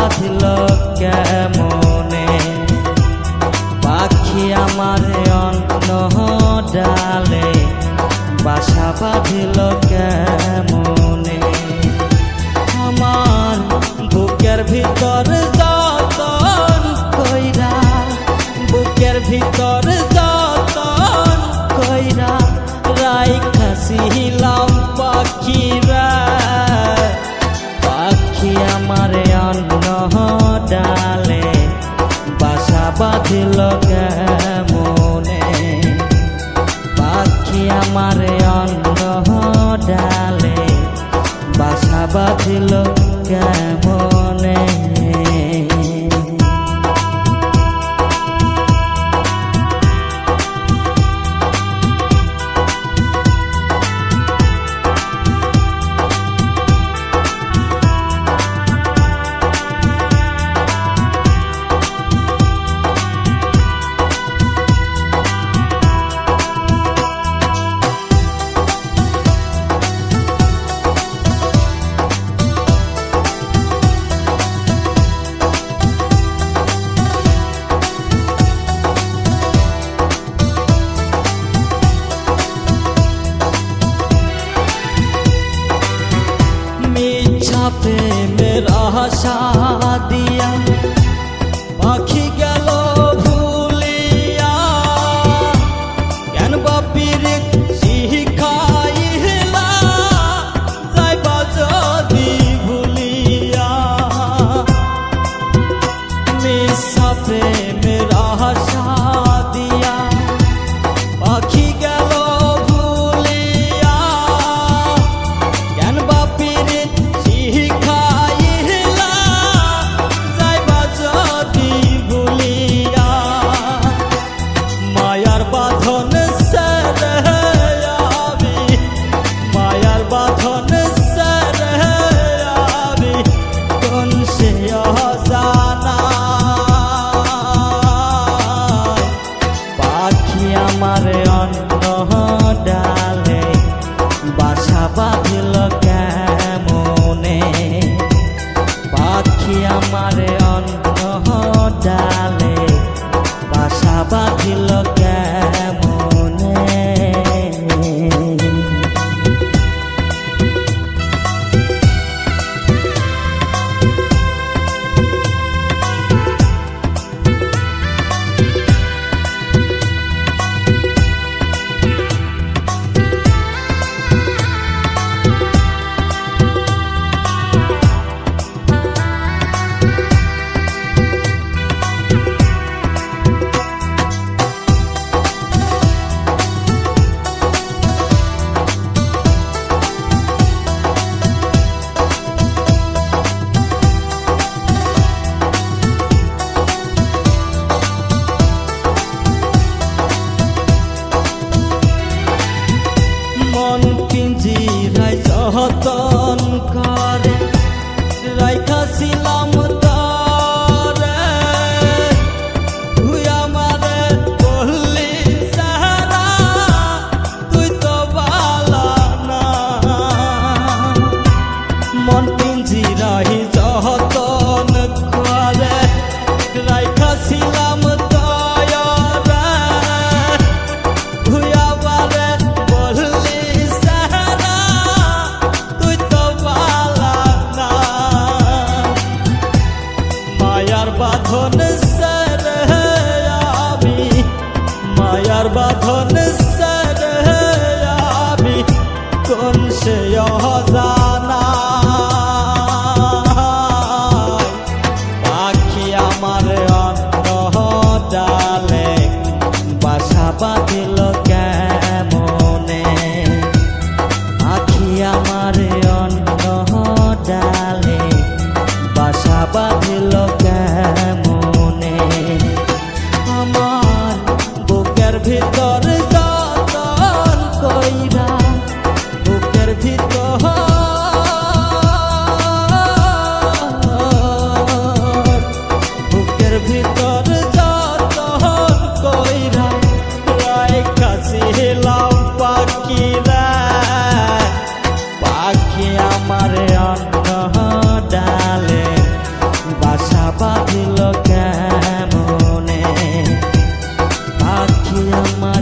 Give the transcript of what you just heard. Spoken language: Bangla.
বাঁধলো ভাষা love. বাঁধন সর আমি। মায়ার বাঁধন সর আমি। কোন সে অজান Yang my.